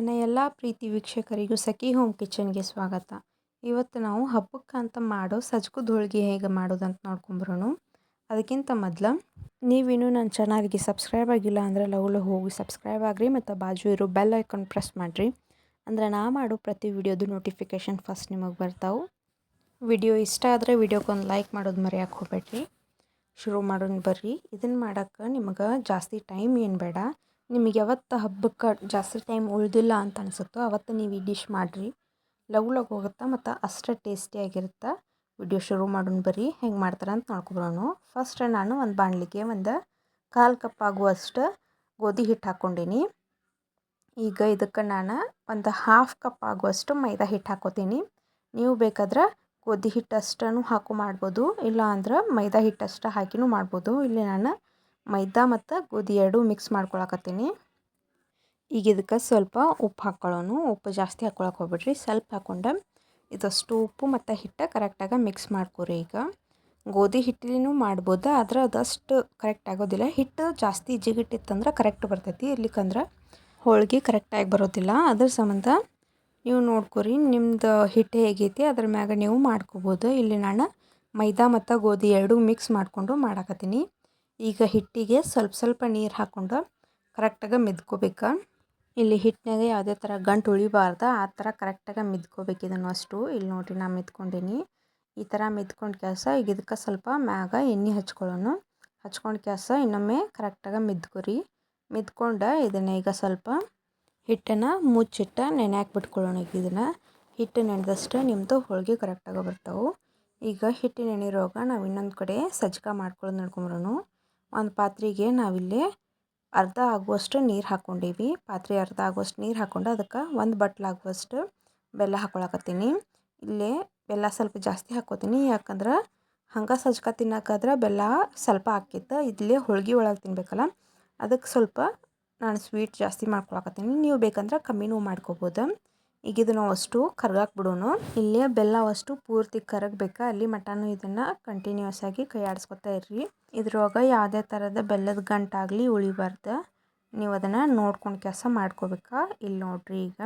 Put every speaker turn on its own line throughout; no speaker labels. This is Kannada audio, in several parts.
ನನ್ನ ಎಲ್ಲ ಪ್ರೀತಿ ವೀಕ್ಷಕರಿಗೂ ಸಖಿ ಹೋಮ್ ಕಿಚನ್ಗೆ ಸ್ವಾಗತ. ಇವತ್ತು ನಾವು ಹಬ್ಬಕ್ಕೆ ಅಂತ ಮಾಡೋ ಸಜ್ಕದ ಹೋಳಿಗೆ ಹೇಗೆ ಮಾಡೋದಂತ ನೋಡ್ಕೊಂಬರೋಣ. ಅದಕ್ಕಿಂತ ಮೊದಲು, ನೀವಿನ್ನು ನನ್ನ ಚಾನಲ್ಗೆ ಸಬ್ಸ್ಕ್ರೈಬ್ ಆಗಿಲ್ಲ ಅಂದರೆ ಲವ್ಲು ಹೋಗಿ ಸಬ್ಸ್ಕ್ರೈಬ್ ಆಗಿರಿ ಮತ್ತು ಬಾಜು ಇರೋ ಬೆಲ್ ಐಕಾನ್ ಪ್ರೆಸ್ ಮಾಡಿರಿ. ಅಂದರೆ ನಾ ಮಾಡೋ ಪ್ರತಿ ವಿಡಿಯೋದು ನೋಟಿಫಿಕೇಷನ್ ಫಸ್ಟ್ ನಿಮಗೆ ಬರ್ತಾವೆ. ವಿಡಿಯೋ ಇಷ್ಟ ಆದರೆ ವಿಡಿಯೋಕ್ಕೊಂದು ಲೈಕ್ ಮಾಡೋದು ಮರೆಯೋಕೆ ಹೋಗ್ಬೇಡ್ರಿ. ಶುರು ಮಾಡೋಣ ಬರ್ರಿ. ಇದನ್ನು ಮಾಡೋಕ್ಕೆ ನಿಮಗೆ ಜಾಸ್ತಿ ಟೈಮ್ ಏನು ಬೇಡ. ನಿಮಗೆ ಯಾವತ್ತು ಹಬ್ಬಕ್ಕೆ ಜಾಸ್ತಿ ಟೈಮ್ ಉಳಿದಿಲ್ಲ ಅಂತ ಅನಿಸುತ್ತೋ ಅವತ್ತು ನೀವು ಈ ಡಿಶ್ ಮಾಡಿರಿ. ಲಗು ಲಗು ಹೋಗುತ್ತೆ ಮತ್ತು ಅಷ್ಟೇ ಟೇಸ್ಟಿಯಾಗಿರುತ್ತೆ ವಿಡಿಯೋ ಶುರು ಮಾಡೋಣ ಬರ್ರಿ. ಹೆಂಗೆ ಮಾಡ್ತಾರೆ ಅಂತ ನೋಡ್ಕೊಬರೋಣ. ಫಸ್ಟ್ ನಾನು ಒಂದು ಬಾಣಲಿಗೆ ಒಂದು ಕಾಲು ಕಪ್ ಆಗುವಷ್ಟು ಗೋಧಿ ಹಿಟ್ಟು ಹಾಕ್ಕೊಂಡೀನಿ ಈಗ ಇದಕ್ಕೆ ನಾನು ಒಂದು ಹಾಫ್ ಕಪ್ ಆಗುವಷ್ಟು ಮೈದಾ ಹಿಟ್ಟು ಹಾಕೋತೀನಿ. ನೀವು ಬೇಕಾದ್ರೆ ಗೋಧಿ ಹಿಟ್ಟು ಅಷ್ಟನ್ನು ಹಾಕು ಮಾಡ್ಬೋದು. ಇಲ್ಲ ಅಂದ್ರೆ ಮೈದಾ ಹಿಟ್ಟು ಅಷ್ಟು ಹಾಕಿನೂ ಮಾಡ್ಬೋದು. ಇಲ್ಲಿ ನಾನು ಮೈದಾ ಮತ್ತು ಗೋಧಿ ಎರಡೂ ಮಿಕ್ಸ್ ಮಾಡ್ಕೊಳಕತ್ತೀನಿ. ಈಗ ಇದಕ್ಕೆ ಸ್ವಲ್ಪ ಉಪ್ಪು ಹಾಕ್ಕೊಳ್ಳೋನು ಉಪ್ಪು ಜಾಸ್ತಿ ಹಾಕ್ಕೊಳಕ್ಕೆ ಹೋಗ್ಬಿಡ್ರಿ. ಸ್ವಲ್ಪ ಹಾಕ್ಕೊಂಡು ಇದಷ್ಟು ಉಪ್ಪು ಮತ್ತು ಹಿಟ್ಟು ಕರೆಕ್ಟಾಗಿ ಮಿಕ್ಸ್ ಮಾಡ್ಕೊರಿ ಈಗ. ಗೋಧಿ ಹಿಟ್ಟಿನೂ ಮಾಡ್ಬೋದು, ಆದ್ರೆ ಅದಷ್ಟು ಕರೆಕ್ಟ್ ಆಗೋದಿಲ್ಲ. ಹಿಟ್ಟು ಜಾಸ್ತಿ ಜಿಗಿಟ್ಟಿತ್ತಂದ್ರೆ ಕರೆಕ್ಟ್ ಬರ್ತೈತಿ. ಇರ್ಲಿಕ್ಕಂದ್ರೆ ಹೋಳಿಗೆ ಕರೆಕ್ಟಾಗಿ ಬರೋದಿಲ್ಲ. ಅದ್ರ ಸಂಬಂಧ ನೀವು ನೋಡ್ಕೊರಿ ನಿಮ್ಮದು ಹಿಟ್ಟು ಹೇಗೈತಿ, ಅದ್ರ ಮ್ಯಾಗ ನೀವು ಮಾಡ್ಕೋಬೋದು. ಇಲ್ಲಿ ನಾನು ಮೈದಾ ಮತ್ತು ಗೋಧಿ ಎರಡೂ ಮಿಕ್ಸ್ ಮಾಡಿಕೊಂಡು ಮಾಡಾಕತ್ತೀನಿ. ಈಗ ಹಿಟ್ಟಿಗೆ ಸ್ವಲ್ಪ ಸ್ವಲ್ಪ ನೀರು ಹಾಕ್ಕೊಂಡು ಕರೆಕ್ಟಾಗಿ ಮಿದ್ಕೋಬೇಕು. ಇಲ್ಲಿ ಹಿಟ್ಟಿನಾಗೆ ಯಾವುದೇ ಥರ ಗಂಟು ಉಳಿಬಾರ್ದು, ಆ ಥರ ಕರೆಕ್ಟಾಗಿ ಮಿದ್ಕೋಬೇಕು ಇದನ್ನು ಅಷ್ಟು. ಇಲ್ಲಿ ನೋಡಿರಿ ನಾನು ಮಿದ್ಕೊಂಡೀನಿ. ಈ ಥರ ಮಿದ್ಕೊಂಡು ಕೆಲಸ, ಈಗ ಇದಕ್ಕೆ ಸ್ವಲ್ಪ ಮ್ಯಾಗ ಎಣ್ಣೆ ಹಚ್ಕೊಳ್ಳೋಣ. ಹಚ್ಕೊಂಡು ಕೆಲಸ ಇನ್ನೊಮ್ಮೆ ಕರೆಕ್ಟಾಗಿ ಮಿದ್ಕೊರಿ. ಮಿದ್ಕೊಂಡು ಇದನ್ನು ಈಗ ಸ್ವಲ್ಪ ಹಿಟ್ಟನ್ನು ಮುಚ್ಚಿಟ್ಟು ನೆನೆಯಾಕೆ ಬಿಟ್ಕೊಳ್ಳೋಣ ಈಗ ಇದನ್ನು. ಹಿಟ್ಟು ನೆನೆದಷ್ಟು ನಿಮ್ಮದು ಹೋಳಿಗೆ ಕರೆಕ್ಟಾಗಿ ಬರ್ತಾವೆ. ಈಗ ಹಿಟ್ಟು ನೆನೆರೋಗ ನಾವು ಇನ್ನೊಂದು ಕಡೆ ಸಜ್ಜಕ ಮಾಡ್ಕೊಳ್ಳೋದು ನೋಡ್ಕೊಂಬರೋಣ ಒಂದು ಪಾತ್ರೆಗೆ ನಾವಿಲ್ಲಿ ಅರ್ಧ ಆಗುವಷ್ಟು ನೀರು ಹಾಕ್ಕೊಂಡೀವಿ ಪಾತ್ರೆ ಅರ್ಧ ಆಗುವಷ್ಟು ನೀರು ಹಾಕ್ಕೊಂಡು ಅದಕ್ಕೆ ಒಂದು ಬಟ್ಲಾಗುವಷ್ಟು ಬೆಲ್ಲ ಹಾಕ್ಕೊಳಕತ್ತೀನಿ ಇಲ್ಲಿ ಬೆಲ್ಲ ಸ್ವಲ್ಪ ಜಾಸ್ತಿ ಹಾಕ್ಕೋತೀನಿ ಯಾಕಂದ್ರೆ ಹಂಗೆ ಸಜ್ಕ ತಿನ್ನೋಕ್ಕಾದ್ರೆ ಬೆಲ್ಲ ಸ್ವಲ್ಪ ಹಾಕಿತ್ತು ಇಲ್ಲಿ ಹೋಳ್ಗೆ ಒಳಗೆ ತಿನ್ಬೇಕಲ್ಲ ಅದಕ್ಕೆ ಸ್ವಲ್ಪ ನಾನು ಸ್ವೀಟ್ ಜಾಸ್ತಿ ಮಾಡ್ಕೊಳಕತ್ತೀನಿ. ನೀವು ಬೇಕಂದ್ರೆ ಕಮ್ಮಿನೂ ಮಾಡ್ಕೋಬೋದು. ಈಗ ಇದನ್ನು ಅಷ್ಟು ಕರ್ಗಾಕ್ ಬಿಡೋಣ ಇಲ್ಲೇ ಬೆಲ್ಲ ಅಷ್ಟು ಪೂರ್ತಿ ಕರಗಬೇಕಾ, ಅಲ್ಲಿ ಮಟನು ಇದನ್ನು ಕಂಟಿನ್ಯೂಸ್ ಆಗಿ ಕೈ ಆಡಿಸ್ಕೊತಾ ಇರ್ರಿ. ಇದ್ರೊಳಗೆ ಯಾವುದೇ ಥರದ ಬೆಲ್ಲದ ಗಂಟಾಗಲಿ ಉಳಿಬಾರ್ದು. ನೀವು ಅದನ್ನು ನೋಡ್ಕೊಂಡು ಕೆಲಸ ಮಾಡ್ಕೋಬೇಕಾ. ಇಲ್ಲಿ ನೋಡ್ರಿ ಈಗ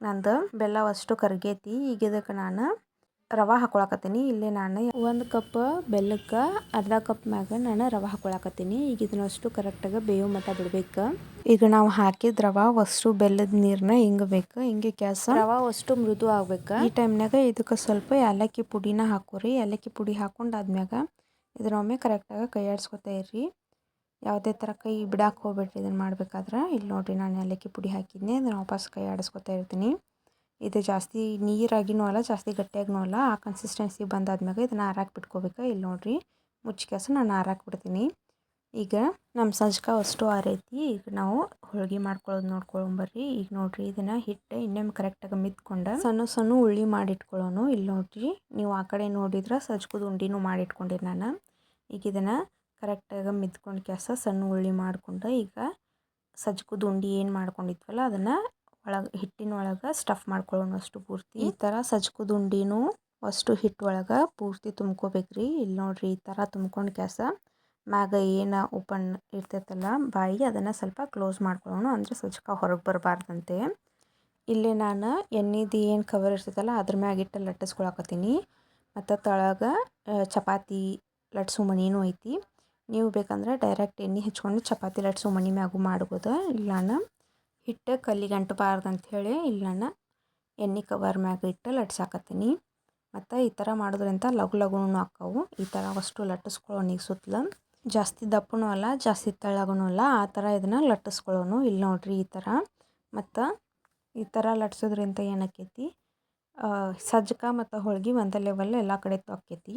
ನಂದು ಬೆಲ್ಲ ಅಷ್ಟು ಕರ್ಗೈತಿ. ಈಗ ಇದಕ್ಕೆ ನಾನು ರವೆ ಹಾಕೊಳಕತ್ತೀನಿ. ಇಲ್ಲಿ ನಾನು ಒಂದು ಕಪ್ ಬೆಲ್ಲಕ್ಕೆ ಅರ್ಧ ಕಪ್ ಮ್ಯಾಗ ನಾನು ರವೆ ಹಾಕೊಳಕತ್ತೀನಿ. ಈಗ ಇದನ್ನಷ್ಟು ಕರೆಕ್ಟಾಗಿ ಬೇವು ಮಟ್ಟ ಬಿಡ್ಬೇಕು. ಈಗ ನಾವು ಹಾಕಿದ ರವೆ ಅಷ್ಟು ಬೆಲ್ಲದ ನೀರನ್ನ ಹಿಂಗಬೇಕು ಹಿಂಗೆ ಕೆಲಸ ರವೆ ಅಷ್ಟು ಮೃದು ಆಗ್ಬೇಕು. ಈ ಟೈಮ್ನಾಗ ಇದಕ್ಕೆ ಸ್ವಲ್ಪ ಏಲಕ್ಕಿ ಪುಡಿನ ಹಾಕೋರಿ. ಏಲಕ್ಕಿ ಪುಡಿ ಹಾಕೊಂಡು ಆದ್ಮ್ಯಾಗ ಇದನ್ನೊಮ್ಮೆ ಕರೆಕ್ಟಾಗಿ ಕೈ ಆಡಿಸ್ಕೊತಾ ಇರ್ರಿ. ಯಾವುದೇ ಥರ ಕೈ ಬಿಡಾಕೆ ಹೋಗ್ಬೇಡ್ರಿ ಇದನ್ನು ಮಾಡಬೇಕಾದ್ರೆ. ಇಲ್ಲಿ ನೋಡಿರಿ ನಾನು ಏಲಕ್ಕಿ ಪುಡಿ ಹಾಕಿದ್ನಿ, ಅದನ್ನು ವಾಪಸ್ ಕೈ ಆಡಿಸ್ಕೊತಾ ಇರ್ತೀನಿ. ಇದು ಜಾಸ್ತಿ ನೀರಾಗಿನೂ ಅಲ್ಲ, ಜಾಸ್ತಿ ಗಟ್ಟಿಯಾಗಿನೂ ಅಲ್ಲ. ಆ ಕನ್ಸಿಸ್ಟೆನ್ಸಿ ಬಂದಾದ್ಮ್ಯಾಗ ಇದನ್ನು ಆರಾಕ್ ಬಿಟ್ಕೋಬೇಕು. ಇಲ್ಲಿ ನೋಡಿರಿ ಮುಚ್ಚಿಕೆಸ ನಾನು ಆರಾಕ್ ಬಿಡ್ತೀನಿ. ಈಗ ನಮ್ಮ ಸಜ್ಕ ಅಷ್ಟು ಆರೈತಿ. ಈಗ ನಾವು ಹೋಳ್ಗೆ ಮಾಡ್ಕೊಳ್ಳೋದು ನೋಡ್ಕೊಂಬರ್ರಿ ಈಗ ನೋಡಿರಿ ಇದನ್ನು ಹಿಟ್ಟು ಇನ್ನೊಮ್ಮೆ ಕರೆಕ್ಟಾಗಿ ಮಿತ್ಕೊಂಡು ಸಣ್ಣ ಸಣ್ಣ ಉಳ್ಳಿ ಮಾಡಿಟ್ಕೊಳ್ಳೋನು ಇಲ್ಲಿ ನೋಡಿರಿ ನೀವು ಆ ಕಡೆ ನೋಡಿದ್ರೆ ಸಜ್ಕದ ಉಂಡಿನೂ ಮಾಡಿಟ್ಕೊಂಡಿರಿ ನಾನು. ಈಗ ಇದನ್ನು ಕರೆಕ್ಟಾಗಿ ಮಿದ್ಕೊಂಡು ಕೆಲಸ ಸಣ್ಣ ಉಳ್ಳಿ ಮಾಡಿಕೊಂಡು ಈಗ ಸಜ್ಕದ ಉಂಡಿ ಏನು ಮಾಡ್ಕೊಂಡಿದ್ವಲ್ಲ ಅದನ್ನು ಒಳಗೆ ಹಿಟ್ಟಿನ ಒಳಗೆ ಸ್ಟಫ್ ಮಾಡ್ಕೊಳ್ಳೋಣ ಅಷ್ಟು ಪೂರ್ತಿ. ಈ ಥರ ಸಜ್ಕದ ಉಂಡಿನೂ ಅಷ್ಟು ಹಿಟ್ಟು ಒಳಗೆ ಪೂರ್ತಿ ತುಂಬ್ಕೋಬೇಕ್ರಿ. ಇಲ್ಲಿ ನೋಡ್ರಿ ಈ ಥರ ತುಂಬ್ಕೊಂಡು ಕೆಲಸ ಮ್ಯಾಗ ಏನು ಓಪನ್ ಇರ್ತೈತಲ್ಲ ಬಾಯಿ ಅದನ್ನು ಸ್ವಲ್ಪ ಕ್ಲೋಸ್ ಮಾಡ್ಕೊಳ್ಳೋಣ ಅಂದರೆ ಸಜ್ಕ ಹೊರಗೆ ಬರಬಾರ್ದಂತೆ. ಇಲ್ಲಿ ನಾನು ಎಣ್ಣೆದು ಏನು ಕವರ್ ಇರ್ತೈತಲ್ಲ ಅದ್ರ ಮ್ಯಾಗಿಟ್ಟು ಲಟ್ಟಿಸ್ಕೊಳಕತ್ತೀನಿ. ಮತ್ತು ತಳಗೆ ಚಪಾತಿ ಲಟ್ಸೋ ಮಣಿನೂ ಐತಿ. ನೀವು ಬೇಕಂದ್ರೆ ಡೈರೆಕ್ಟ್ ಎಣ್ಣೆ ಹಚ್ಕೊಂಡು ಚಪಾತಿ ಲಟ್ಸು ಮಣಿ ಮ್ಯಾಗು ಮಾಡ್ಬೋದು. ಇಲ್ಲನ ಹಿಟ್ಟು ಕಲ್ಲಿಗೆ ಅಂಟಬಾರ್ದು ಅಂಥೇಳಿ ಇಲ್ಲನ ಎಣ್ಣೆ ಕವರ್ ಮ್ಯಾಗ ಇಟ್ಟು ಲಟ್ಸಾಕತ್ತೀನಿ. ಮತ್ತು ಈ ಥರ ಮಾಡೋದ್ರಿಂದ ಲಘು ಲಘುನೂ ಆಕ್ಕವು. ಈ ಥರ ಅಷ್ಟು ಲಟ್ಟಿಸ್ಕೊಳ್ಳೋಣ ಈಗ ಸುತ್ತಲ. ಜಾಸ್ತಿ ದಪ್ಪನೂ ಅಲ್ಲ, ಜಾಸ್ತಿ ತೆಳ್ಳಗನೂ ಅಲ್ಲ. ಆ ಥರ ಇದನ್ನು ಲಟ್ಟಿಸ್ಕೊಳ್ಳೋನು ಇಲ್ಲಿ ನೋಡ್ರಿ ಈ ಥರ ಮತ್ತು ಈ ಥರ ಲಟ್ಸೋದ್ರಿಂದ ಏನಾಕೈತಿ ಸಜ್ಜಕ ಮತ್ತು ಹೋಳ್ಗೆ ಒಂದೇ ಲೆವೆಲ್ ಎಲ್ಲ ಕಡೆ ಆಕೈತಿ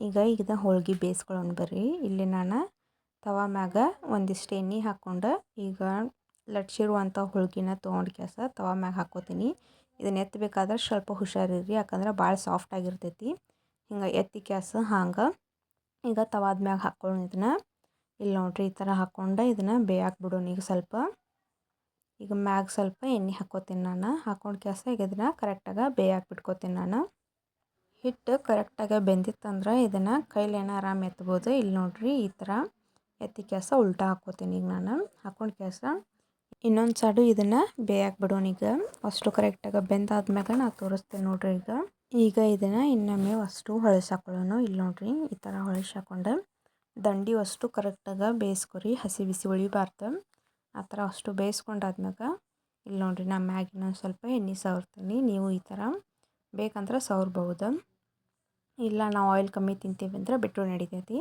ಈಗ ಈಗ ಹೋಳ್ಗೆ ಬೇಯಿಸ್ಕೊಳ್ಳೋಣ ಬರ್ರಿ. ಇಲ್ಲಿ ನಾನು ತವಾ ಮ್ಯಾಗ ಒಂದಿಷ್ಟು ಎಣ್ಣೆ ಹಾಕ್ಕೊಂಡು ಈಗ ಲಟ್ಸಿರುವಂಥ ಹೋಳ್ಗಿನ ತೊಗೊಂಡು ಕೆಲಸ ತವಾ ಮ್ಯಾಗ ಹಾಕ್ಕೋತೀನಿ ಇದನ್ನ ಎತ್ತಬೇಕಾದ್ರೆ ಸ್ವಲ್ಪ ಹುಷಾರಿರಿ ಯಾಕಂದ್ರೆ ಭಾಳ ಸಾಫ್ಟ್ ಆಗಿರ್ತೈತಿ. ಹಿಂಗೆ ಎತ್ತಿ ಕ್ಯಾಸ ಹಂಗೆ ಈಗ ತವಾದ ಮ್ಯಾಗ ಹಾಕ್ಕೊಳ್ಳೋಣ ಇದನ್ನು. ಇಲ್ಲಿ ನೋಡ್ರಿ ಈ ಥರ ಹಾಕ್ಕೊಂಡು ಇದನ್ನು ಬೇಯಕ್ಕೆ ಬಿಡೋಣ ಈಗ ಸ್ವಲ್ಪ. ಈಗ ಮ್ಯಾಗ ಸ್ವಲ್ಪ ಎಣ್ಣೆ ಹಾಕ್ಕೋತೀನಿ ನಾನು. ಹಾಕ್ಕೊಂಡು ಕ್ಯಾಸ ಈಗ ಇದನ್ನು ಕರೆಕ್ಟಾಗಿ ಬೇಯಾಕ್ಬಿಟ್ಕೋತೀನಿ ನಾನು. ಹಿಟ್ಟು ಕರೆಕ್ಟಾಗಿ ಬೆಂದಿತ್ತಂದ್ರೆ ಇದನ್ನು ಕೈಲೇನ ಆರಾಮ್ ಎತ್ಬೋದು? ಇಲ್ಲಿ ನೋಡ್ರಿ ಈ ಥರ. ಎತ್ತಿ ಕೆಲಸ ಉಲ್ಟಾ ಹಾಕೋತೀನಿ ಈಗ ನಾನು. ಹಾಕೊಂಡು ಕೆಲಸ ಇನ್ನೊಂದು ಸೈಡು ಇದನ್ನು ಬೇಯಕ್ಕೆ ಬಿಡೋಣ ಈಗ. ಅಷ್ಟು ಕರೆಕ್ಟಾಗಿ ಬೆಂದಾದ್ಮ್ಯಾಗ ನಾ ತೋರಿಸ್ತೇನೆ ನೋಡ್ರಿ ಈಗ. ಈಗ ಇದನ್ನು ಇನ್ನೊಮ್ಮೆ ಅಷ್ಟು ಹೊಳಸಾಕೊಳ್ಳೋಣ ಇಲ್ಲಿ ನೋಡ್ರಿ ಈ ಥರ ಹೊಳಸಾಕೊಂಡು ದಂಡಿ ಅಷ್ಟು ಕರೆಕ್ಟಾಗಿ ಬೇಯಿಸ್ಕೊರಿ, ಹಸಿ ಬಿಸಿ ಉಳಿಬಾರ್ದು. ಆ ಥರ ಅಷ್ಟು ಬೇಯಿಸ್ಕೊಂಡಾದ್ಮ್ಯಾಗ ಇಲ್ಲಿ ನೋಡ್ರಿ ನಾ ಮ್ಯಾಗಿನ ಸ್ವಲ್ಪ ಎಣ್ಣೆ ಸವರ್ತೀನಿ, ನೀವು ಈ ಥರ ಬೇಕಂದ್ರೆ ಸವರ್ಬಹುದು. ಇಲ್ಲ, ನಾವು ಆಯಿಲ್ ಕಮ್ಮಿ ತಿಂತೀವಿ ಅಂದ್ರೆ ಬಿಟ್ಟರು ನಡಿತೈತಿ.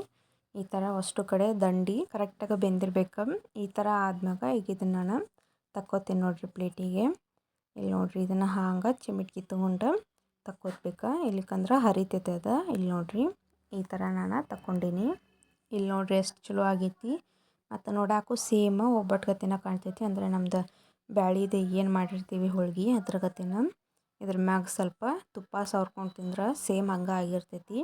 ಈ ಥರ ಅಷ್ಟು ಕಡೆ ದಂಡಿ ಕರೆಕ್ಟಾಗಿ ಬೆಂದಿರ್ಬೇಕು. ಈ ಥರ ಆದ್ಮ್ಯಾಗ ಈಗ ಇದನ್ನು ನಾನು ತಕ್ಕೋತೀನಿ ನೋಡಿರಿ ಪ್ಲೇಟಿಗೆ ಇಲ್ಲಿ ನೋಡ್ರಿ ಇದನ್ನು ಹಾಂಗೆ ಚಿಮಿಟ್ಕಿ ತೊಗೊಂಡು ತಕ್ಕೋತ್ಬೇಕು. ಇಲ್ಲಿಕಂದ್ರೆ ಹರಿತೈತೆ ಅದ. ಇಲ್ಲಿ ನೋಡ್ರಿ ಈ ಥರ ನಾನು ತಕ್ಕೊಂಡೀನಿ. ಇಲ್ಲಿ ನೋಡಿರಿ ಎಷ್ಟು ಚಲೋ ಆಗೈತಿ. ಮತ್ತು ನೋಡಾಕು ಸೇಮ್ ಒಬ್ಬಟ್ಟು ಗತಿನ ಕಾಣ್ತೈತಿ. ಅಂದರೆ ನಮ್ದು ಬ್ಯಾಳಿದು ಏನು ಮಾಡಿರ್ತೀವಿ ಹೋಳ್ಗೆ ಅದ್ರ ಗತಿನ. ಇದ್ರ ಮ್ಯಾಗ ಸ್ವಲ್ಪ ತುಪ್ಪ ಸವರ್ಕೊಂಡು ತಿಂದ್ರೆ ಸೇಮ್ ಹಂಗೆ ಆಗಿರ್ತೈತಿ.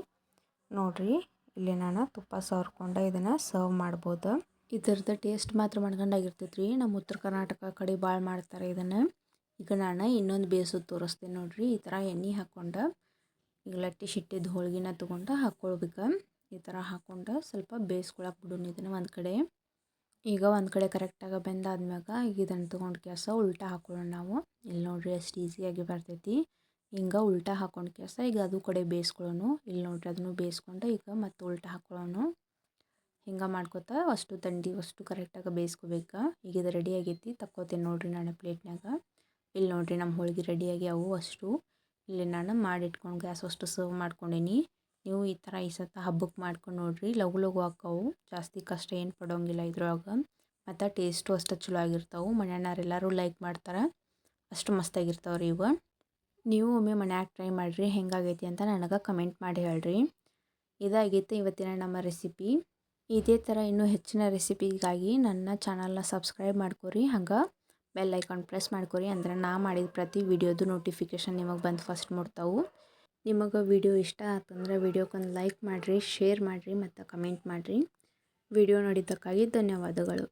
ನೋಡ್ರಿ, ಇಲ್ಲಿ ನಾನು ತುಪ್ಪ ಸವರ್ಕೊಂಡು ಇದನ್ನು ಸರ್ವ್ ಮಾಡ್ಬೋದು. ಇದ್ರದ್ದು ಟೇಸ್ಟ್ ಮಾತ್ರ ಮಾಡ್ಕೊಂಡಾಗಿರ್ತೈತಿ ರೀ ನಮ್ಮ ಉತ್ತರ ಕರ್ನಾಟಕ ಕಡೆ ಭಾಳ ಮಾಡ್ತಾರೆ ಇದನ್ನು. ಈಗ ನಾನು ಇನ್ನೊಂದು ಬೇಸು ತೋರಿಸ್ತೀನಿ ನೋಡಿರಿ. ಈ ಥರ ಎಣ್ಣೆ ಹಾಕ್ಕೊಂಡು ಈಗ ಲಟ್ಟಿ ಶಿಟ್ಟಿದ್ದು ಹೋಳ್ಗಿನ ತೊಗೊಂಡು ಹಾಕ್ಕೊಳ್ಬೇಕು ಈ ಥರ ಹಾಕ್ಕೊಂಡು ಸ್ವಲ್ಪ ಬೇಯಿಸ್ಕೊಳಕ್ಕೆ ಬಿಡೋಣ ಇದನ್ನು ಒಂದು ಕಡೆ. ಈಗ ಒಂದು ಕಡೆ ಕರೆಕ್ಟಾಗಿ ಬೆಂದಾದ್ಮ್ಯಾಗ ಈಗ ಇದನ್ನು ತೊಗೊಂಡು ಕೆಲಸ ಉಲ್ಟಾ ಹಾಕೊಳ್ಳೋಣ ನಾವು. ಇಲ್ಲಿ ನೋಡ್ರಿ ಎಷ್ಟು ಈಸಿಯಾಗಿ ಬರ್ತೈತಿ. ಹಿಂಗೆ ಉಲ್ಟಾ ಹಾಕೊಂಡು ಕೆಲಸ ಈಗ ಅದು ಕಡೆ ಬೇಯಿಸ್ಕೊಳ್ಳೋಣ ಇಲ್ಲಿ ನೋಡ್ರಿ ಅದನ್ನು ಬೇಯಿಸ್ಕೊಂಡು ಈಗ ಮತ್ತೆ ಉಲ್ಟಾ ಹಾಕೊಳ್ಳೋಣ ಹಿಂಗೆ ಮಾಡ್ಕೊತಾ ಅಷ್ಟು ದಂಡಿ, ಅಷ್ಟು ಕರೆಕ್ಟಾಗಿ ಬೇಯಿಸ್ಕೋಬೇಕು ಈಗ ಇದು ರೆಡಿ ಆಗೈತಿ. ತಕ್ಕೋತೀನಿ ನೋಡ್ರಿ ನಾನು ಪ್ಲೇಟ್ನಾಗ ಇಲ್ಲಿ ನೋಡ್ರಿ ನಮ್ಮ ಹೋಳಿಗೆ ರೆಡಿಯಾಗಿ ಅವು ಅಷ್ಟು. ಇಲ್ಲಿ ನಾನು ಮಾಡಿಟ್ಕೊಂಡು ಗ್ಯಾಸ್ ಅಷ್ಟು ಸರ್ವ್ ಮಾಡ್ಕೊಂಡೀನಿ. ನೀವು ಈ ಥರ ಈ ಸತ ಹಬ್ಬಕ್ಕೆ ಮಾಡ್ಕೊಂಡು ನೋಡ್ರಿ. ಲಘು ಲಘು ಆಕ್ಕವು ಜಾಸ್ತಿ ಕಷ್ಟ ಏನು ಪಡೋಂಗಿಲ್ಲ ಇದ್ರೊಳಗೆ. ಮತ್ತು ಟೇಸ್ಟು ಅಷ್ಟು ಚಲೋ ಆಗಿರ್ತಾವೆ. ಮನೆಯವ್ರು ಎಲ್ಲರೂ ಲೈಕ್ ಮಾಡ್ತಾರೆ. ಅಷ್ಟು ಮಸ್ತಾಗಿರ್ತಾವೆ ರೀ ಇವು. ನೀವು ಒಮ್ಮೆ ಮನ್ಯಾಗ ಟ್ರೈ ಮಾಡಿರಿ. ಹೆಂಗಾಗೈತಿ ಅಂತ ನನಗೆ ಕಮೆಂಟ್ ಮಾಡಿ ಹೇಳ್ರಿ. ಇದಾಗಿತ್ತು ಇವತ್ತಿನ ನಮ್ಮ ರೆಸಿಪಿ ಇದೇ ಥರ ಇನ್ನೂ ಹೆಚ್ಚಿನ ರೆಸಿಪಿಗಾಗಿ ನನ್ನ ಚಾನಲ್ನ ಸಬ್ಸ್ಕ್ರೈಬ್ ಮಾಡ್ಕೊರಿ. ಹಂಗೆ ಬೆಲ್ ಐಕಾನ್ ಪ್ರೆಸ್ ಮಾಡ್ಕೊರಿ. ಅಂದ್ರೆ ನಾ ಮಾಡಿದ ಪ್ರತಿ ವಿಡಿಯೋದು ನೋಟಿಫಿಕೇಷನ್ ನಿಮಗೆ ಬಂದು ಫಸ್ಟ್ ಮುಟ್ತಾವು. ನಿಮಗೆ ವಿಡಿಯೋ ಇಷ್ಟ ಆತಂದ್ರೆ ವಿಡಿಯೋಕ್ಕೊಂದು ಲೈಕ್ ಮಾಡಿರಿ, ಶೇರ್ ಮಾಡಿರಿ ಮತ್ತು ಕಮೆಂಟ್ ಮಾಡಿರಿ. ವಿಡಿಯೋ ನೋಡಿದ್ದಕ್ಕಾಗಿ ಧನ್ಯವಾದಗಳು.